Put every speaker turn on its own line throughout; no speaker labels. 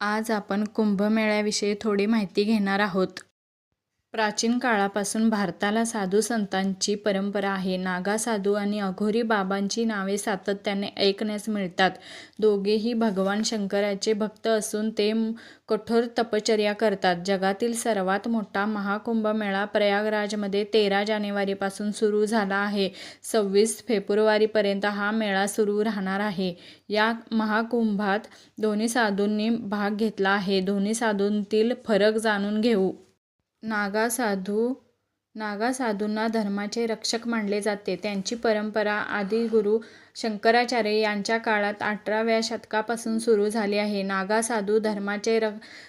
आज आपण कुंभमेळ्याविषयी थोडी माहिती घेणार आहोत. प्राचीन काळापासून भारताला साधू संतांची परंपरा आहे. नागा साधू आणि अघोरी बाबांची नावे सातत्याने ऐकण्यास मिळतात. दोघेही भगवान शंकराचे भक्त असून ते कठोर तपश्चर्या करतात. जगातील सर्वात मोठा महाकुंभमेळा प्रयागराजमध्ये तेरा जानेवारीपासून सुरू झाला आहे. सव्वीस फेब्रुवारीपर्यंत हा मेळा सुरू राहणार आहे. या महाकुंभात दोन्ही साधूंनी भाग घेतला आहे. दोन्ही साधूंतील फरक जाणून घेऊ. नागा साधू नागा साधूंना धर्माचे रक्षक मानले जाते. त्यांची परंपरा आदिगुरु शंकराचार्य यांच्या काळात अठराव्या शतकापासून सुरू झाली आहे. नागा साधू धर्माचे र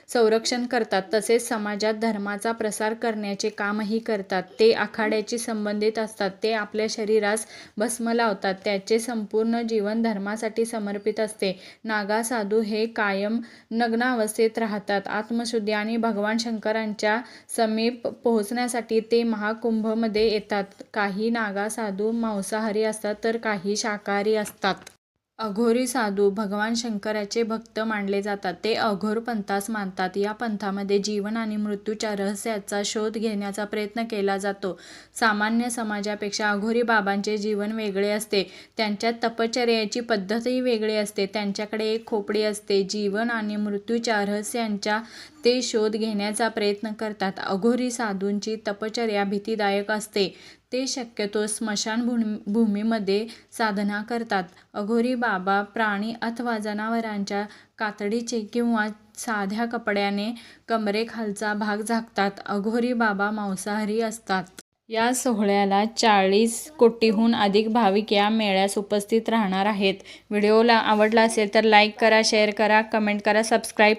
संरक्षण करतात तसेच समाजात धर्माचा प्रसार करण्याचे कामही करतात. ते आखाड्याशी संबंधित असतात. ते आपल्या शरीरास भस्म लावतात. त्याचे संपूर्ण जीवन धर्मासाठी समर्पित असते. नागा साधू हे कायम नग्नावस्थेत राहतात. आत्मशुद्धी आणि भगवान शंकरांच्या समीप पोहोचण्यासाठी ते महाकुंभमध्ये येतात. काही नागा साधू मांसाहारी असतात तर काही शाकाहारी असतात. अघोरी साधू भगवान शंकराचे भक्त मानले जातात. ते अघोर पंथास मानतात. या पंथामध्ये जीवन आणि मृत्यूच्या रहस्याचा शोध घेण्याचा प्रयत्न केला जातो. सामान्य समाजापेक्षा अघोरी बाबांचे जीवन वेगळे असते. त्यांच्या तपश्चर्याची पद्धतही वेगळी असते. त्यांच्याकडे एक खोपडी असते. जीवन आणि मृत्यूच्या रहस्यांच्या ते शोध घेण्याचा प्रयत्न करतात. अघोरी साधूंची तपश्चर्या भीतीदायक असते. ते शक्यतो स्मशानभूमीमध्ये साधना करतात. अघोरी बाबा प्राणी अथवा जनावरांच्या कातडीचे किंवा साध्या कपड्याने कमरेखालचा भाग झाकतात. अघोरी बाबा मांसाहारी असतात. या सोहळ्याला चाळीस कोटीहून अधिक भाविक या मेळ्यास उपस्थित राहणार आहेत. व्हिडिओला आवडला असेल तर लाईक करा, शेअर करा, कमेंट करा, सबस्क्राईब